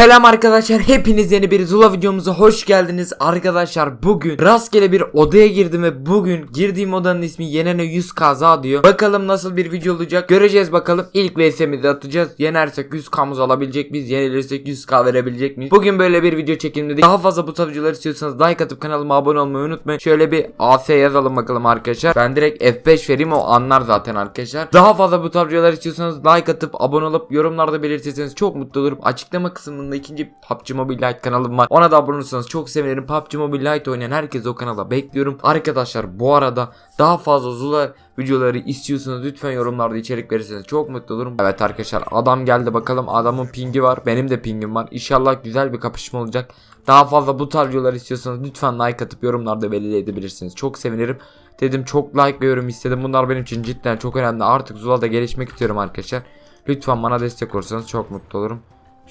Selam arkadaşlar hepiniz yeni bir Zula videomuza hoş geldiniz. Arkadaşlar bugün rastgele bir odaya girdim ve bugün girdiğim odanın ismi Yenene 100 kaza diyor. Bakalım nasıl bir video olacak? Göreceğiz bakalım. İlk vs'mizi atacağız. Yenersek 100k'mız alabilecek miyiz? Yenilirsek 100k verebilecek miyiz? Bugün böyle bir video çekim dedik daha fazla bu videolar istiyorsanız like atıp kanalıma abone olmayı unutmayın. Şöyle bir AS yazalım bakalım arkadaşlar. Ben direkt F5 vereyim o anlar zaten arkadaşlar. Daha fazla bu videolar istiyorsanız like atıp abone olup yorumlarda belirtirseniz çok mutlu olurum. Açıklama kısmında ikinci PUBG Mobile Lite kanalım var. Ona da abone olursanız çok sevinirim. PUBG Mobile Lite oynayan herkes o kanala bekliyorum. Arkadaşlar bu arada daha fazla Zula videoları istiyorsanız lütfen yorumlarda içerik verirseniz çok mutlu olurum. Evet arkadaşlar adam geldi bakalım adamın pingi var. Benim de pingim var. İnşallah güzel bir kapışma olacak. Daha fazla bu tarz videolar istiyorsanız lütfen like atıp yorumlarda belirli edebilirsiniz. Çok sevinirim. Dedim çok like ve yorum istedim. Bunlar benim için cidden çok önemli. Artık Zula'da gelişmek istiyorum arkadaşlar. Lütfen bana destek olursanız çok mutlu olurum.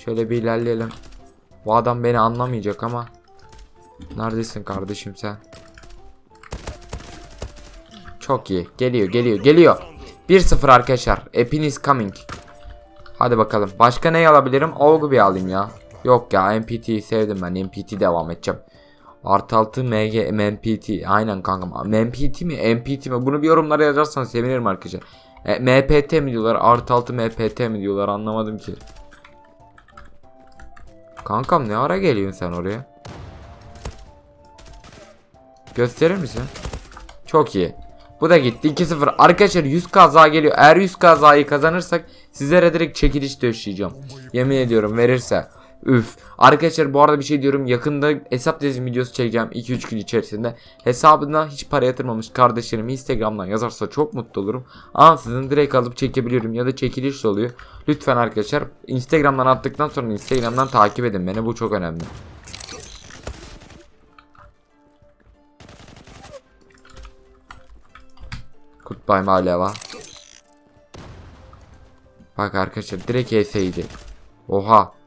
Şöyle bir ilerleyelim. Bu adam beni anlamayacak ama. Neredesin kardeşim sen? Çok iyi. Geliyor geliyor geliyor. 1-0 arkadaşlar. Epiniz coming. Hadi bakalım. Başka ne alabilirim? Olgu bir alayım ya. Yok ya MPT'yi sevdim ben. MPT devam edeceğim. Artı 6 MG MPT. Aynen kankam. MPT mi? MPT mi? Bunu bir yorumlara yazarsanız sevinirim arkadaşlar. E, MPT mi diyorlar? Artı 6 MPT mi diyorlar? Anlamadım ki. Kankam ne ara geliyorsun sen oraya? Gösterir misin? Çok iyi. Bu da gitti 2-0. Arkadaşlar 100 kaza geliyor. Eğer 100 kazayı kazanırsak sizlere direkt çekiliş döşeyeceğim. Yemin ediyorum verirse. Üf. Arkadaşlar bu arada bir şey diyorum. Yakında hesap dizim videosu çekeceğim 2-3 gün içerisinde. Hesabına hiç para yatırmamış kardeşlerim Instagram'dan yazarsa çok mutlu olurum. Ansızın direkt alıp çekebiliyorum ya da çekiliş oluyor. Lütfen arkadaşlar Instagram'dan attıktan sonra Instagram'dan takip edin beni. Bu çok önemli. Goodbye Maleva. Bak arkadaşlar direkt HS'ydi. Oha.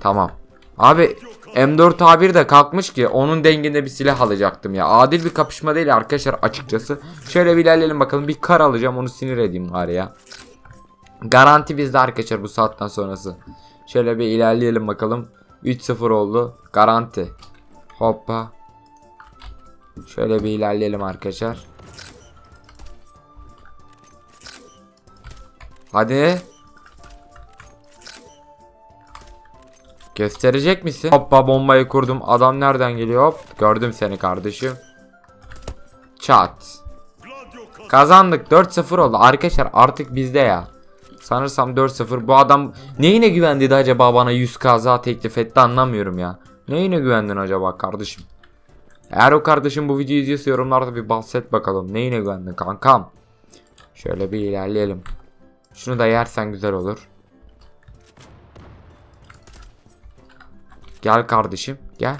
Tamam. Abi M4 A1 de kalkmış ki onun denginde bir silah alacaktım ya. Adil bir kapışma değil arkadaşlar açıkçası. Şöyle bir ilerleyelim bakalım. Bir kar alacağım onu sinir edeyim var ya. Garanti bizde arkadaşlar bu saatten sonrası. Şöyle bir ilerleyelim bakalım. 3-0 oldu. Garanti. Hoppa. Şöyle bir ilerleyelim arkadaşlar. Hadi. Gösterecek misin? Hoppa bombayı kurdum. Adam nereden geliyor? Hop. Gördüm seni kardeşim. Çat. Kazandık. 4-0 oldu. Arkadaşlar artık bizde ya. Sanırsam 4-0. Bu adam neyine güvendi de acaba bana 100 kaza teklif etti anlamıyorum ya. Neyine güvendin acaba kardeşim? Eğer o kardeşim bu videoyu izliyorsa yorumlarda bir bahset bakalım. Neyine güvendin kankam? Şöyle bir ilerleyelim. Şunu da yersen güzel olur. Gel kardeşim gel.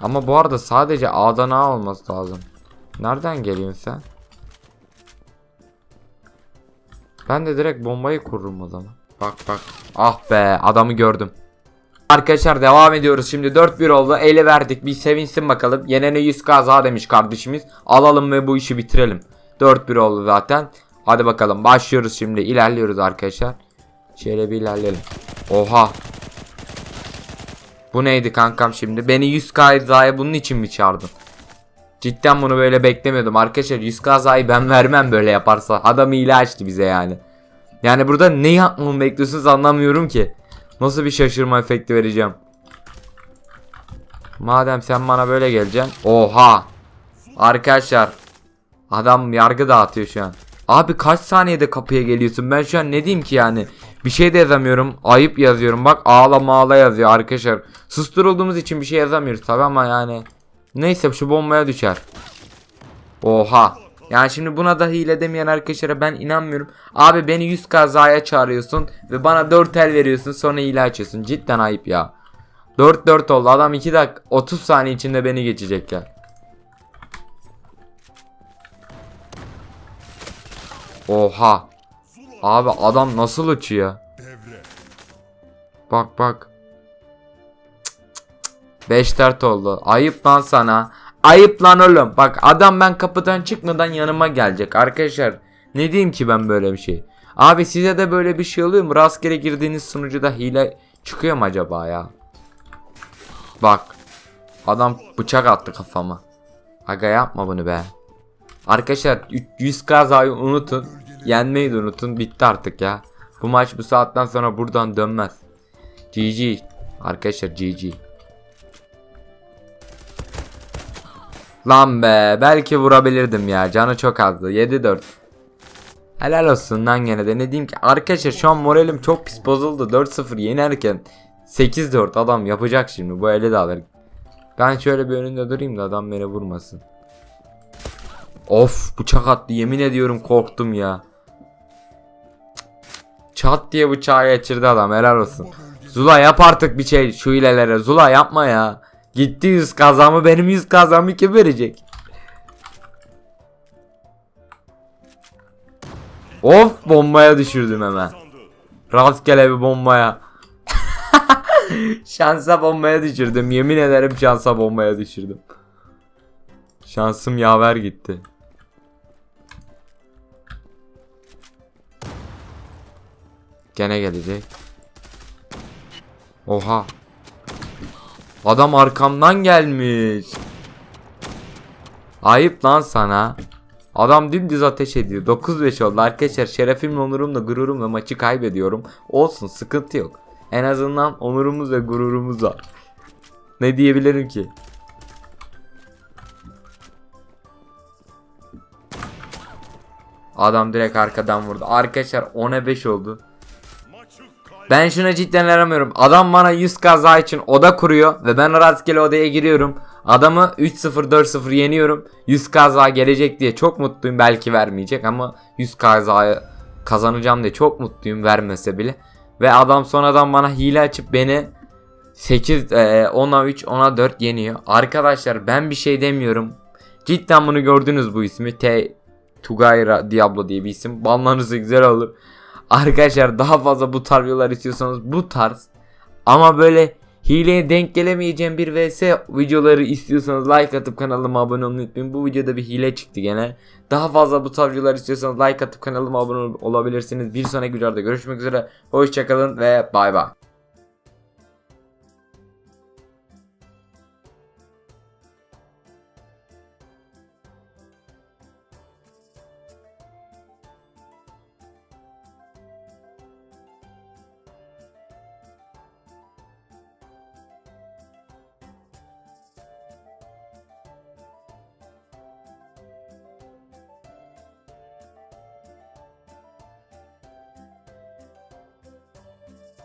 Ama bu arada sadece A'dan A olması lazım. Nereden geliyorsun sen? Ben de direkt bombayı kururum o zaman. Bak bak. Ah be adamı gördüm. Arkadaşlar devam ediyoruz. Şimdi 4-1 oldu. Ele verdik. Bir sevinsin bakalım. Yenene 100 kaza demiş kardeşimiz. Alalım ve bu işi bitirelim. 4-1 oldu zaten. Hadi bakalım başlıyoruz şimdi. İlerliyoruz arkadaşlar. Şöyle bir ilerleyelim. Oha. Bu neydi kankam şimdi? Beni 100 kazaya bunun için mi çağırdın? Cidden bunu böyle beklemiyordum. Arkadaşlar 100 kazayı ben vermem böyle yaparsa. Adam hile açtı bize yani. Yani burada ne yapmamı bekliyorsunuz anlamıyorum ki. Nasıl bir şaşırma efekti vereceğim. Madem sen bana böyle geleceksin. Oha. Arkadaşlar. Adam yargı dağıtıyor şu an. Abi kaç saniyede kapıya geliyorsun? Ben şu an ne diyeyim ki yani? Bir şey de yazamıyorum. Ayıp yazıyorum. Bak ağla ağla yazıyor arkadaşlar. Susturulduğumuz için bir şey yazamıyoruz tabi ama yani. Neyse şu bombaya düşer. Oha. Yani şimdi buna da hile demeyen arkadaşlara ben inanmıyorum. Abi beni 100 kazaya çağırıyorsun ve bana 4 el veriyorsun sonra hile açıyorsun. Cidden ayıp ya. 4-4 oldu. Adam 2 dakika 30 saniye içinde beni geçecek ya. Oha. Abi adam nasıl uçuyor? Bak bak. 5 dert oldu. Ayıp lan sana. Ayıp lan oğlum. Bak adam ben kapıdan çıkmadan yanıma gelecek. Arkadaşlar ne diyeyim ki ben böyle bir şey. Abi size de böyle bir şey oluyor mu? Rastgele girdiğiniz sunucuda hile çıkıyor mu acaba ya? Bak. Adam bıçak attı kafama. Aga yapma bunu be. Arkadaşlar 100 kazayı unutun. Yenmeyi de unutun. Bitti artık ya. Bu maç bu saatten sonra buradan dönmez. GG. Arkadaşlar GG. Lan be belki vurabilirdim ya. Canı çok azdı. 7-4 Helal olsun lan gene de. Ne diyeyim ki? Arkadaşlar şu an moralim çok pis bozuldu. 4-0 yenerken 8-4 adam yapacak şimdi. Bu eli de alır. Ben şöyle bir önünde durayım da adam beni vurmasın. Of bıçak attı. Yemin ediyorum korktum ya. Çat diye bıçağı geçirdi adam. Helal olsun Zula yap artık bir şey şu hilelere Zula yapma ya Gitti 100 kazamı benim 100 kazamı kim verecek? Of bombaya düşürdüm hemen. Rastgele bir bombaya. şansa bombaya düşürdüm. Yemin ederim şansa bombaya düşürdüm. Şansım yaver gitti. Gene gelecek. Oha. Adam arkamdan gelmiş. Ayıp lan sana. Adam dümdüz ateş ediyor. 9-5 oldu arkadaşlar. Şerefimle, onurumla, gururumla maçı kaybediyorum. Olsun sıkıntı yok. En azından onurumuz ve gururumuz var. Ne diyebilirim ki? Adam direkt arkadan vurdu. Arkadaşlar 10'a 5 oldu. Ben şuna cidden aramıyorum. Adam bana 100 kaza için oda kuruyor ve ben rastgele odaya giriyorum. Adamı 3-0 4-0 yeniyorum. 100 kaza gelecek diye çok mutluyum. Belki vermeyecek ama 100 kazayı kazanacağım diye çok mutluyum vermese bile. Ve adam sonradan bana hile açıp beni 8 e, 10'a 3 10'a 4 yeniyor. Arkadaşlar ben bir şey demiyorum. Cidden bunu gördünüz bu ismi. T Tugayra Diablo diye bir isim. Banlarınızı güzel olur. Arkadaşlar daha fazla bu tarz videolar istiyorsanız bu tarz ama böyle hileye denk gelemeyeceğim bir vs videoları istiyorsanız like atıp kanalıma abone olmayı unutmayın. Bu videoda bir hile çıktı gene. Daha fazla bu tarz videolar istiyorsanız like atıp kanalıma abone olabilirsiniz. Bir sonraki videoda görüşmek üzere. Hoşçakalın ve bay bay.